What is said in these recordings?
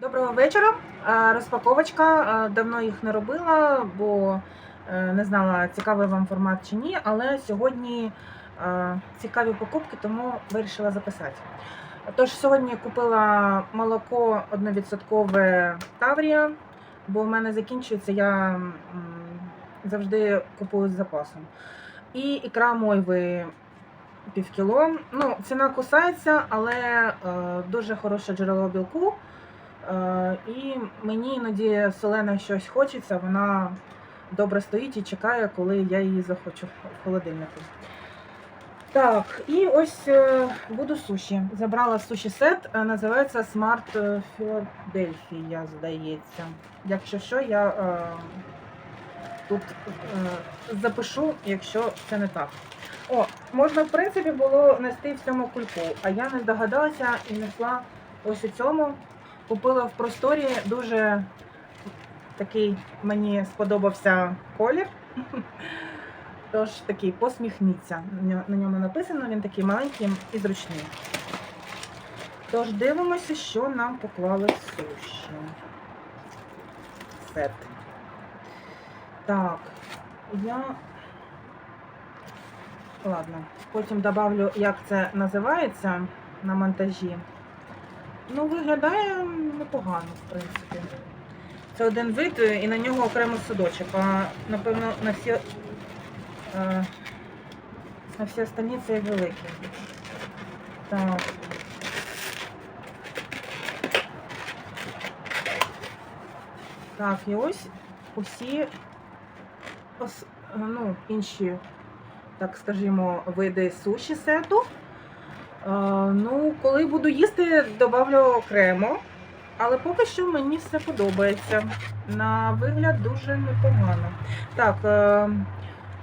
Доброго вечора. Е, Розпаковочка. Е, Давно їх не робила, бо е, не знала, цікавий вам формат чи ні. Але сьогодні цікаві покупки, тому вирішила записати. Тож сьогодні купила молоко 1% Таврія, бо в мене закінчується, я завжди купую з запасом. І ікра мойви півкіло. Ну, ціна кусається, але дуже хороше джерело білку. Е, І мені іноді солена щось хочеться, вона добре стоїть і чекає, коли я її захочу в холодильнику. Так, і ось е, буду суші. Забрала суші сет, е, називається Smart Philadelphia, здається. Якщо що, я е, тут е, запишу, якщо це не так. О, можна, в принципі, було нести в цьому кульку, а я не здогадалася і несла ось у цьому. Купила в просторі дуже такий мені сподобався колір. Тож такий посміхніться. На ньому написано, він такий маленький і зручний. Тож дивимося, що нам поклали в суші. Сет. Так, я. Ладно, потім добавлю, як це називається на монтажі. Ну, виглядає непогано, в принципі. Це один вид е, і на нього окремо судочок. А напевно на всі е, на всі останні це великий. Так. Так, і ось усі ну, інші, так скажімо, види суші сету. Е, Ну, коли буду їсти, добавлю окремо. Але поки що мені все подобається. На вигляд дуже непогано. Так, е,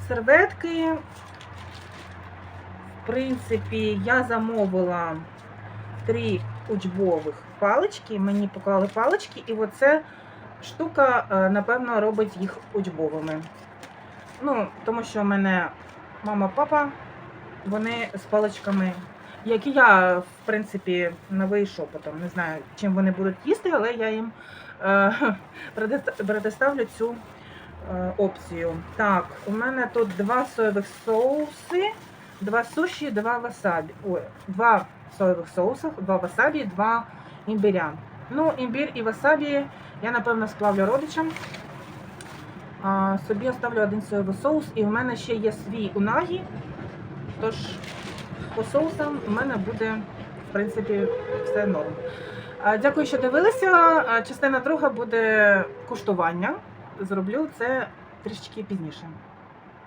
серветки. В принципі, я замовила три учбових палички. Мені поклали палички, і оце штука, е, напевно, робить їх учбовими. Ну, тому що в мене мама, папа, вони з паличками як і я, в принципі, новий шепотом. Не знаю, чим вони будуть їсти, але я їм е, предоставлю цю е, опцію. Так, у мене тут два соєвих соуси, два суші, два васабі. Ой, два соєвих соуси, два васабі, два імбиря. Ну, імбір і васабі я, напевно, сплавлю родичам. А, собі оставлю один соєвий соус, і в мене ще є свій унагі. Тож по соусам у мене буде, в принципі, все норм. Дякую, що дивилися. Частина друга буде куштування. Зроблю це трішечки пізніше.